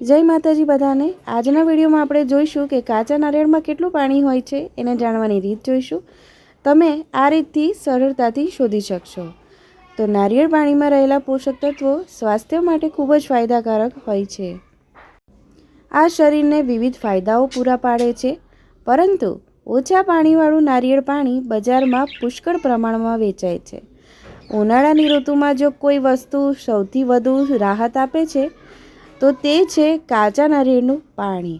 જય માતાજી બધાને. આજના વિડીયોમાં આપણે જોઈશું કે કાચા નારિયેળમાં કેટલું પાણી હોય છે એને જાણવાની રીત જોઈશું. તમે આ રીતથી સરળતાથી શોધી શકશો. તો નારિયેળ પાણીમાં રહેલા પોષક તત્વો સ્વાસ્થ્ય માટે ખૂબ જ ફાયદાકારક હોય છે. આ શરીરને વિવિધ ફાયદાઓ પૂરા પાડે છે, પરંતુ ઓછા પાણીવાળું નારિયેળ પાણી બજારમાં પુષ્કળ પ્રમાણમાં વેચાય છે. ઉનાળાની ઋતુમાં જો કોઈ વસ્તુ સૌથી વધુ રાહત આપે છે તો તે છે કાચા નારિયેળનું પાણી.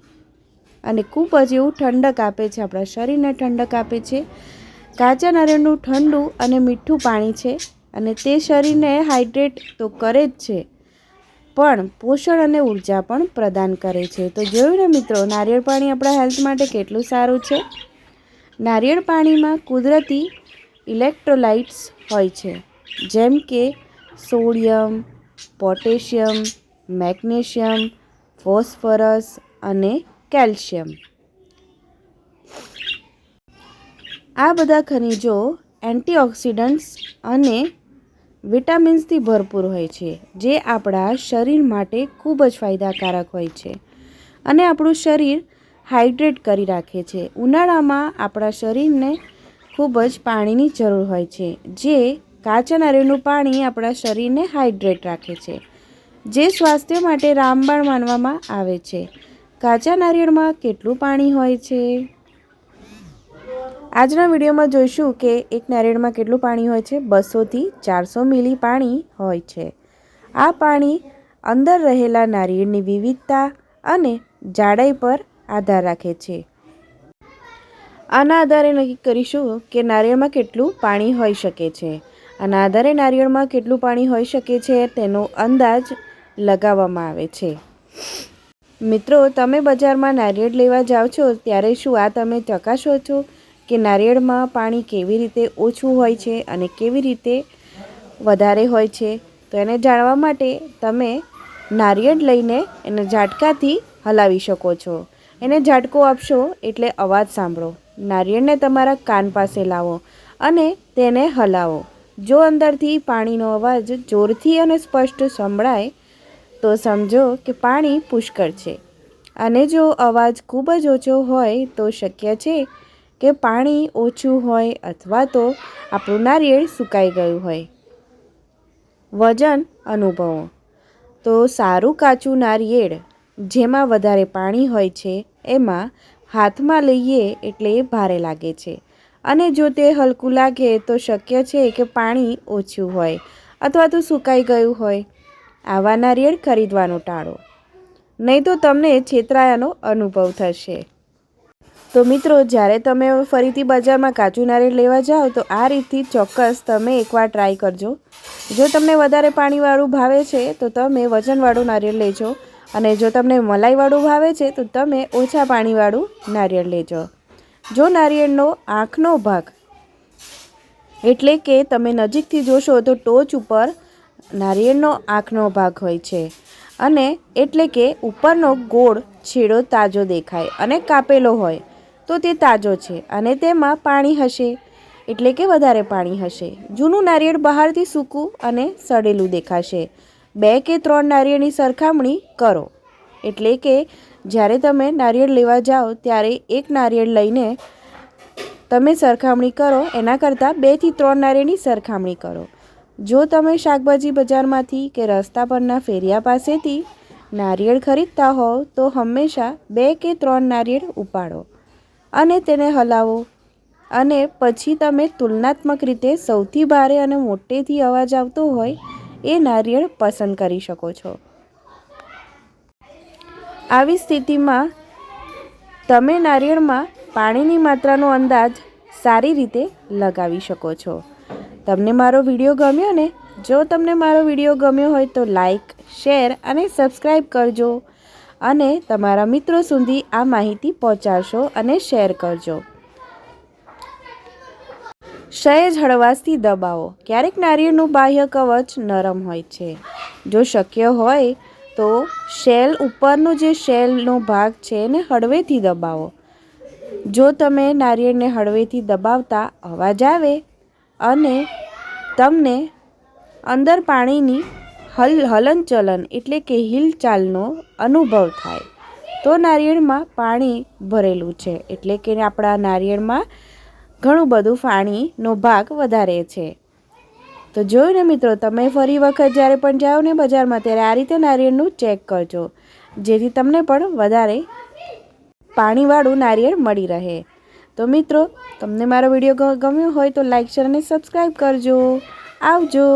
અને ખૂબ જ એવું ઠંડક આપે છે, આપણા શરીરને ઠંડક આપે છે. કાચા નારિયેળનું ઠંડુ અને મીઠું પાણી છે અને તે શરીરને હાઇડ્રેટ તો કરે જ છે, પણ પોષણ અને ઊર્જા પણ પ્રદાન કરે છે. તો જોયું ને મિત્રો, નારિયેળ પાણી આપણા હેલ્થ માટે કેટલું સારું છે? નારિયેળ પાણીમાં કુદરતી ઇલેક્ટ્રોલાઇટ્સ હોય છે, જેમ કે સોડિયમ, પોટેશિયમ મેગ્નેશિયમ, ફોસ્ફરસ અને કેલ્શિયમ. આ બધા ખનિજો એન્ટીઓક્સિડન્ટ્સ અને વિટામિન્સથી ભરપૂર હોય છે, જે આપણા શરીર માટે ખૂબ જ ફાયદાકારક હોય છે અને આપણું શરીર હાઇડ્રેટ કરી રાખે છે. ઉનાળામાં આપણા શરીરને ખૂબ જ પાણીની જરૂર હોય છે, જે કાચા નારિયેળનું પાણી આપણા શરીરને હાઇડ્રેટ રાખે છે. જે સ્વાસ્થ્ય માટે રામબાણ માનવામાં આવે છે. કાચા નારિયેળમાં કેટલું પાણી હોય છે? આજના વિડીયોમાં જોઈશું કે એક નારિયેળમાં કેટલું પાણી હોય છે? બસોથી ચારસો મિલી પાણી હોય છે. આ પાણી અંદર રહેલા નારિયેળની વિવિધતા અને જાડાઈ પર આધાર રાખે છે. આના આધારે નક્કી કરીશું કે નારિયેળમાં કેટલું પાણી હોઈ શકે છે. આના આધારે નારિયેળમાં કેટલું પાણી હોઈ શકે છે તેનો અંદાજ લગાવવામાં આવે છે. મિત્રો, તમે બજારમાં નારિયેળ લેવા જાઓ છો, ત્યારે શું આ તમે ચકાસો છો કે નારિયેળમાં પાણી કેવી રીતે ઓછું હોય છે અને કેવી રીતે વધારે હોય છે? તો એને જાણવા માટે તમે નારિયેળ લઈને એને ઝાટકાથી હલાવી શકો છો. એને ઝાટકો આપશો એટલે અવાજ સાંભળો. નારિયેળને તમારા કાન પાસે લાવો અને તેને હલાવો. જો અંદરથી પાણીનો અવાજ જોરથી અને સ્પષ્ટ સંભળાય તો સમજો કે પાણી પુષ્કળ છે. અને જો અવાજ ખૂબ જ ઓછો હોય તો શક્ય છે કે પાણી ઓછું હોય અથવા તો આપણું નારિયેળ સુકાઈ ગયું હોય. વજન અનુભવો. તો સારું કાચું નારિયેળ જેમાં વધારે પાણી હોય છે એમાં હાથમાં લઈએ એટલે ભારે લાગે છે. અને જો તે હલકું લાગે તો શક્ય છે કે પાણી ઓછું હોય અથવા તો સુકાઈ ગયું હોય. આવા નારિયેળ ખરીદવાનું ટાળો. નહીં તો તમને છેતરાયાનો અનુભવ થશે. તો મિત્રો, જ્યારે તમે ફરીથી બજારમાં કાચું નારિયેળ લેવા જાઓ, તો આ રીતથી ચોક્કસ તમે એકવાર ટ્રાય કરજો. જો તમને વધારે પાણીવાળું ભાવે છે, તો તમે વજનવાળું નારિયેળ લેજો. અને જો તમને મલાઈવાળું ભાવે છે, તો તમે ઓછા પાણીવાળું નારિયેળ લેજો. જો નારિયેળનો આંખનો ભાગ એટલે કે તમે નજીકથી જોશો તો ટોચ ઉપર નારિયેળનો આંખનો ભાગ હોય છે અને એટલે કે ઉપરનો ગોળ છેડો તાજો દેખાય અને કાપેલો હોય, તો તે તાજો છે અને તેમાં પાણી હશે, એટલે કે વધારે પાણી હશે. જૂનું નારિયેળ બહારથી સૂકું અને સડેલું દેખાશે. બે કે ત્રણ નારિયેળની સરખામણી કરો. એટલે કે જ્યારે તમે નારિયેળ લેવા જાઓ, ત્યારે એક નારિયેળ લઈને તમે સરખામણી કરો, એના કરતાં બેથી ત્રણ નારિયેળની સરખામણી કરો. જો તમે શાકભાજી બજારમાંથી કે રસ્તા પરના ફેરિયા પાસેથી નારિયેળ ખરીદતા હોવ, તો હંમેશા બે કે ત્રણ નારિયેળ ઉપાડો અને તેને હલાવો. અને પછી તમે તુલનાત્મક રીતે સૌથી ભારે અને મોટેથી અવાજ આવતો હોય, એ નારિયેળ પસંદ કરી શકો છો. આવી સ્થિતિમાં તમે નારિયેળમાં પાણીની માત્રાનો અંદાજ સારી રીતે લગાવી શકો છો. તમને મારો વીડિયો ગમ્યો ને? જો તમને મારો વીડિયો ગમ્યો હોય તો લાઈક શેર અને સબસ્ક્રાઈબ કરજો. અને તમારા મિત્રો સુધી આ માહિતી પહોંચાડશો અને શેર કરજો. સહેજ હળવાશથી દબાવો. ક્યારેક નારિયેળનું બાહ્ય કવચ નરમ હોય છે. જો શક્ય હોય તો શેલ ઉપરનો જે શેલનો ભાગ છે એને હળવેથી દબાવો. જો તમે નારિયેળને હળવેથી દબાવતા અવાજ આવે અને તમને અંદર પાણીની હલ, હલનચલન એટલે કે હિલચાલનો અનુભવ થાય. તો નારિયેળમાં પાણી ભરેલું છે એટલે કે આપણા નારિયેળમાં ઘણું બધું પાણીનો ભાગ વધારે છે. તો જોયું ને મિત્રો, તમે ફરી વખત જ્યારે પણ જાઓ ને બજારમાં, ત્યારે આ રીતે નારિયેળનું ચેક કરજો. જેથી તમને પણ વધારે પાણીવાળું નારિયેળ મળી રહે. તો મિત્રો તમને મારો વીડિયો ગમ્યો હોય તો લાઈક શેર અને સબસ્ક્રાઈબ કરજો. આવજો.